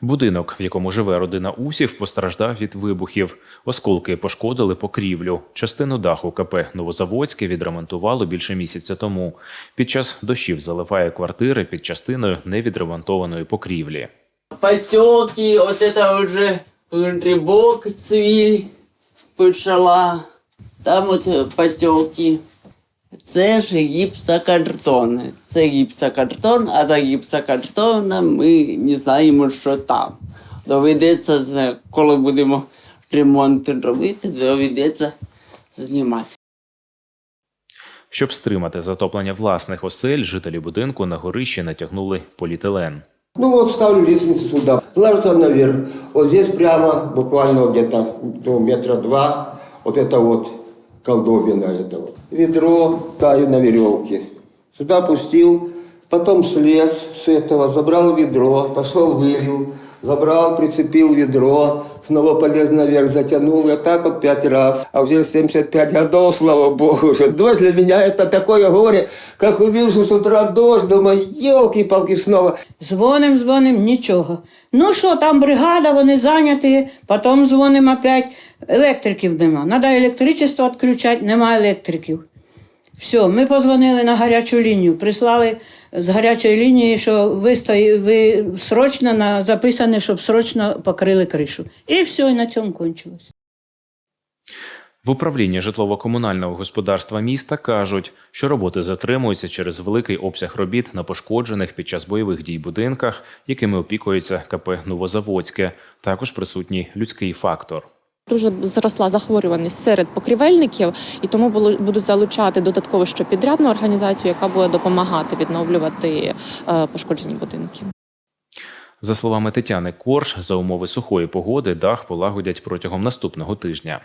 Будинок, в якому живе родина Усів, постраждав від вибухів. Осколки пошкодили покрівлю. Частину даху КП Новозаводське відремонтувало більше місяця тому. Під час дощів заливає квартири під частиною невідремонтованої покрівлі. потеки, это уже грибок, цвіль почала, там от потеки. Це ж гіпсокартон. Це гіпсокартон, а за гіпсокартоном ми не знаємо, що там. Доведеться, коли будемо ремонт робити, доведеться знімати. Щоб стримати затоплення власних осель, жителі будинку на горищі натягнули поліетилен. Ну вот ставлю лестницу сюда, ложу там наверх. Вот здесь прямо, буквально где-то ну, метра два, вот это вот колдобина это вот. Ведро таю на веревке. Сюда пустил, потом слез с этого, забрал ведро, пошел вылил, забрал, прицепил ведро, снова полез наверх, затянул, и так вот пять раз. А уже 75 годов, слава богу, уже. Дождь для меня это такое горе, как увидел с утра дождь, думаю, елки-палки снова. Дзвоним, дзвоним, нічого. Ну що, там бригада, вони зайняті, потім дзвонимо опять. Електриків нема. Треба електричество відключати, нема електриків. Все, ми позвонили на гарячу лінію, прислали з гарячої лінії, що ви, стої, ви срочно на, записане, щоб срочно покрили кришу. І все, і на цьому кончилось. В управлінні житлово-комунального господарства міста кажуть, що роботи затримуються через великий обсяг робіт на пошкоджених під час бойових дій будинках, якими опікується КП Новозаводське. Також присутній людський фактор. Дуже зросла захворюваність серед покрівельників, і тому було- будуть залучати додатково ще підрядну організацію, яка буде допомагати відновлювати е, пошкоджені будинки. За словами Тетяни Корж, за умови сухої погоди дах полагодять протягом наступного тижня.